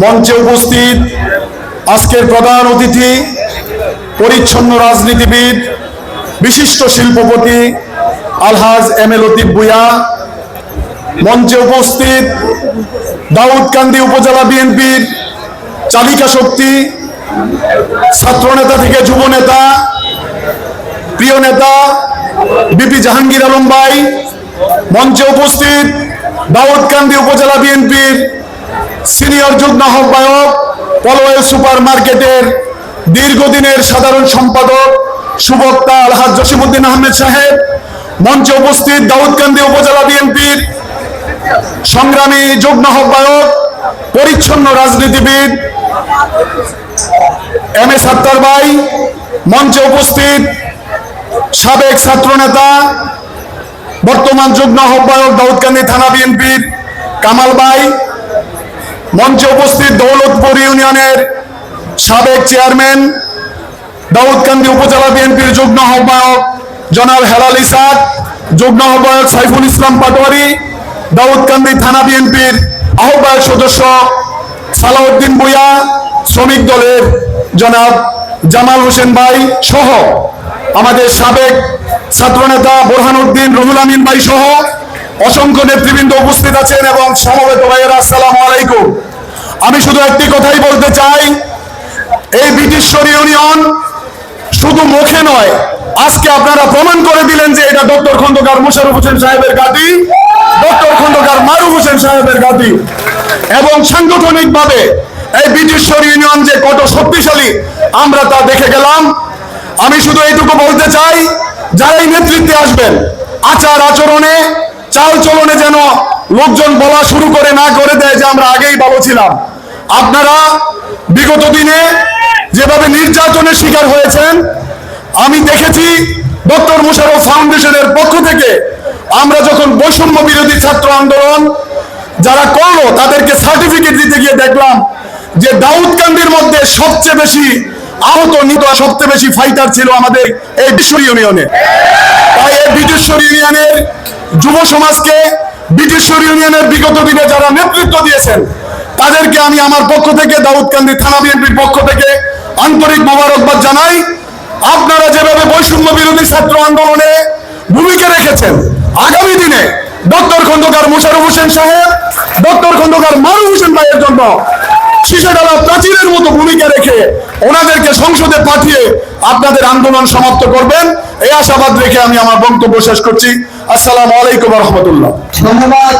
মঞ্চে উপস্থিত আজকের প্রধান অতিথি, পরিচ্ছন্ন রাজনীতিবিদ, বিশিষ্ট শিল্পপতি আলহাজ এম এ লতিফ ভুয়া মঞ্চে উপস্থিত দাউদকান্দি উপজেলা বিএনপির চালিকা শক্তি ছাত্রনেতা থেকে যুব নেতা, প্রিয় নেতা বিপি জাহাঙ্গীর আলম ভাই। মঞ্চে উপস্থিত দাউদকান্দি উপজেলা বিএনপির সিনিয়র যুগ্ম আহ্বায়ক পলওয়েল সুপার মার্কেটের দীর্ঘদিনের সাধারণ সম্পাদক, সুবক্তা আলহাজ জসিমুদ্দিন আহমেদ সাহেব, মঞ্চে উপস্থিত দাউদকান্দি উপজেলা বিএনপির সংগ্রামী যুগ্ম আহ্বায়ক, পরিচ্ছন্ন রাজনীতিবিদ এম এ সাত্তার ভাই, মঞ্চে উপস্থিত সাবেক ছাত্রনেতা, বর্তমান যুগ্ম আহ্বায়ক দাউদকান্দি থানা বিএনপির কামাল ভাই মঞ্চে উপস্থিত দৌলতপুর ইউনিয়নের সাবেক চেয়ারম্যান দাউদকান্দি উপজেলা বিএনপির যুগ্ম আহ্বায়ক জনাব হেলাল ইসাক যুগ্ম আহ্বায়ক সাইফুল ইসলাম পাটোয়ারি, দাউদকান্দি থানা বিএনপির আহ্বায়ক সদস্য সালাউদ্দিন ভুইয়া, শ্রমিক দলের জনাব জামাল হোসেন ভাই সহ আমাদের সাবেক ছাত্রনেতা বোরহানুদ্দিন রুহুল আমিন ভাই সহ অসংখ্য নেতৃবৃন্দ উপস্থিত আছেন এবং সমবেত ভাইয়েরা, আসসালামু আলাইকুম। আমি শুধু একটি কথাই বলতে চাই, এই ব্রিটিশর ইউনিয়ন শুধু মুখে নয়, আজকে আপনারা প্রমাণ করে দিলেন যে এটা ডক্টর খন্দকার মুশারফ হোসেন সাহেবের গাদি, ডক্টর খন্দকার মারুফ হোসেন সাহেবের গাদি। এবং সাংগঠনিক ভাবে এই ব্রিটিশর ইউনিয়ন যে কত শক্তিশালী, আমরা তা দেখে গেলাম। আমি শুধু এইটুকু বলতে চাই যারা এই নেতৃত্বে আসবেন, আচার আচরণে, চাল চলনে যেন লোকজন বলা শুরু করে না করে দেয় যে আমরা আগেই ভালো ছিলাম। আপনারা বিগত দিনে যেভাবে নির্যাতনের শিকার হয়েছেন, আমি দেখেছি ডক্টর মুশারফ ফাউন্ডেশনের পক্ষ থেকে আমরা যখন বৈষম্য বিরোধী ছাত্র আন্দোলন যারা করল, তাদেরকে সার্টিফিকেট দিতে গিয়ে দেখলাম যে দাউদকান্দির মধ্যে সবচেয়ে বেশি আহত নিত সবচেয়ে বেশি ফাইটার ছিল আমাদের এই বিশ্ব ইউনিয়নে। তাই এই ব্রিটিশর ইউনিয়নের যুব সমাজকে ব্রিটিশর ইউনিয়নের বিগত দিনে যারা নেতৃত্ব দিয়েছেন তাদেরকে আমি আমার পক্ষ থেকে, দাউদকান্দি থানা বিএনপির পক্ষ থেকে আন্তরিক মোবারকবাদ জানাই। আপনারা যেভাবে বৈষম্য বিরোধী ছাত্র আন্দোলনে ভূমিকা রেখেছেন, আগামী দিনে ডক্টর খন্দকার মুশারফ হোসেন সাহেব, ডক্টর খন্দকার মারুফ হোসেন ভাইয়ের জন্য শিশুডালা প্রাচীরের মতো ভূমিকা রেখে ওনাদেরকে সংসদে পাঠিয়ে আপনাদের আন্দোলন সমাপ্ত করবেন। এই আশাবাদ রেখে আমি আমার বক্তব্য শেষ করছি। আসসালামু আলাইকুম রহমতুল্লাহ। ধন্যবাদ।